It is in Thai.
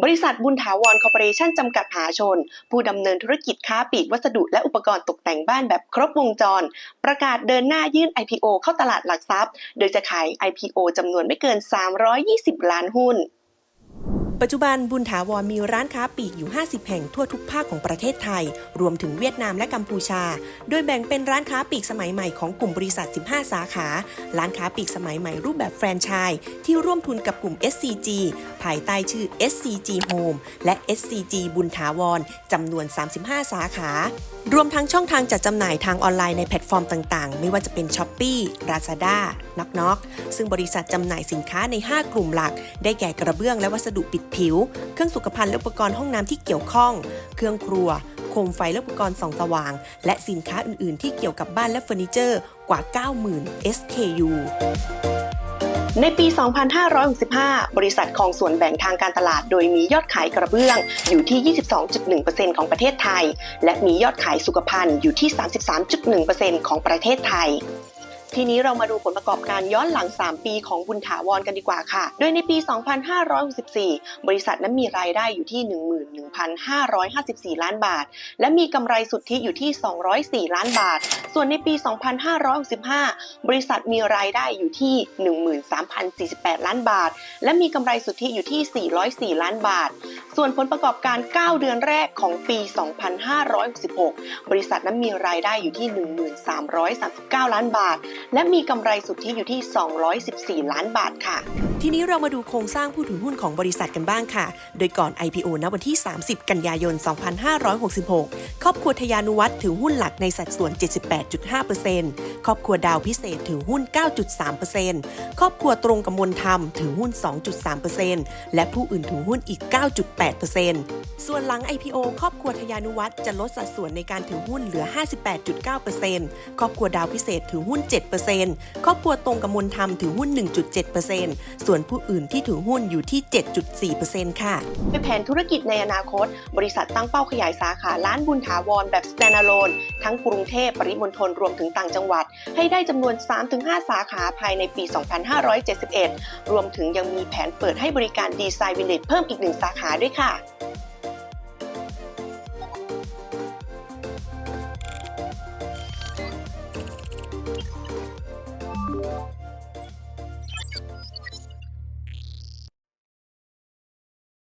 บริษัทบุญถาวรคอร์ปอเรชั่นจำกัดมหาชน ผู้ดำเนินธุรกิจค้าปลีกวัสดุและอุปกรณ์ตกแต่งบ้านแบบครบวงจร ประกาศเดินหน้ายื่น IPO เข้าตลาดหลักทรัพย์ โดยจะขาย IPO จำนวนไม่เกิน 320 ล้านหุ้น ปัจจุบันบุญถาวรมีร้านค้าปลีกอยู่ 50 แห่งทั่วทุกภาคของประเทศไทย รวมถึงเวียดนามและกัมพูชา โดยแบ่งเป็นร้านค้าปลีกสมัยใหม่ของกลุ่มบริษัท 15 สาขา ร้านค้าปลีกสมัยใหม่รูปแบบแฟรนไชส์ที่ร่วมทุนกับกลุ่ม SCG ภายใต้ชื่อ SCG Home และ SCG บุญถาวรจำนวน 35 สาขารวมทั้งช่องทางจัดจำหน่ายทางออนไลน์ในแพลตฟอร์มต่างๆ ไม่ว่าจะเป็น s h อ p e e Lazada Knock Knock ซึ่งบริษัทจำหน่ายสินค้าใน 5 กลุ่มหลัก ได้แก่กระเบื้องและวัสดุปิดผิว เครื่องสุขภัณฑ์และอุปกรณ์ห้องน้ำที่เกี่ยวข้อง เครื่องครัว โคมไฟและอุปกรณ์ส่องสว่าง และสินค้าอื่น ๆ ที่เกี่ยวกับบ้านและเฟอร์นิเจอร์กว่า 90,000 SKU ในปี 2565 บริษัทของส่วนแบ่งทางการตลาด โดยมียอดขายกระเบื้องอยู่ที่ 22.1%ของประเทศไทย และมียอดขายสุขภัณฑ์อยู่ที่ 33.1%ของประเทศไทย ทีนี้เรามาดูผลประกอบการย้อนหลัง 3 ปีของบุญถาวรกันดีกว่าค่ะ โดยในปี 2564 บริษัทนั้นมีรายได้อยู่ที่ 11,554 ล้านบาท และมีกำไรสุทธิอยู่ที่ 204 ล้านบาท ส่วนในปี 2565 บริษัทมีรายได้อยู่ที่ 13,048 ล้านบาท และมีกำไรสุทธิอยู่ที่ 404 ล้านบาท ส่วนผลประกอบการ 9 เดือนแรกของปี 2566 บริษัทนั้นมีรายได้อยู่ที่ 1339 ล้านบาท และมีกำไรสุทธิอยู่ที่ 214 ล้านบาทค่ะ ทีนี้เรามาดูโครงสร้างผู้ถือหุ้นของบริษัทกันบ้างค่ะ โดยก่อน IPO ณวันที่ 30 กันยายน 2566 ครอบครัวทยานุวัฒน์ถือหุ้นหลักในสัดส่วน 78.5%ครอบครัวดาวพิเศษถือหุ้น 9.3%ครอบครัวตรงกำมลธรรมถือหุ้น 2.3%และผู้อื่นถือหุ้นอีก 9.8%ส่วนหลัง IPO ครอบครัวทยานุวัฒน์จะลดสัดส่วนในการถือหุ้นเหลือ 58.9%ครอบครัวดาวพิเศษถือหุ้น 7%ครอบครัวตรงกำมลธรรมถือหุ้น 1.7%ส่วนวนผู้อื่นที่ถือหุ้นอยู่ที่ 7.4%ค่ะเป็นแผนธุรกิจในอนาคต บริษัทตั้งเป้าขยายสาขาล้านบุญถาวรแบบ standalone ทั้งกรุงเทพปริมณฑลรวมถึงต่างจังหวัด ให้ได้จำนวน 3-5 สาขาภายในปี 2571 รวมถึงยังมีแผนเปิดให้บริการดีไซน์วิลเลจเพิ่มอีกหนึ่งสาขาด้วยค่ะ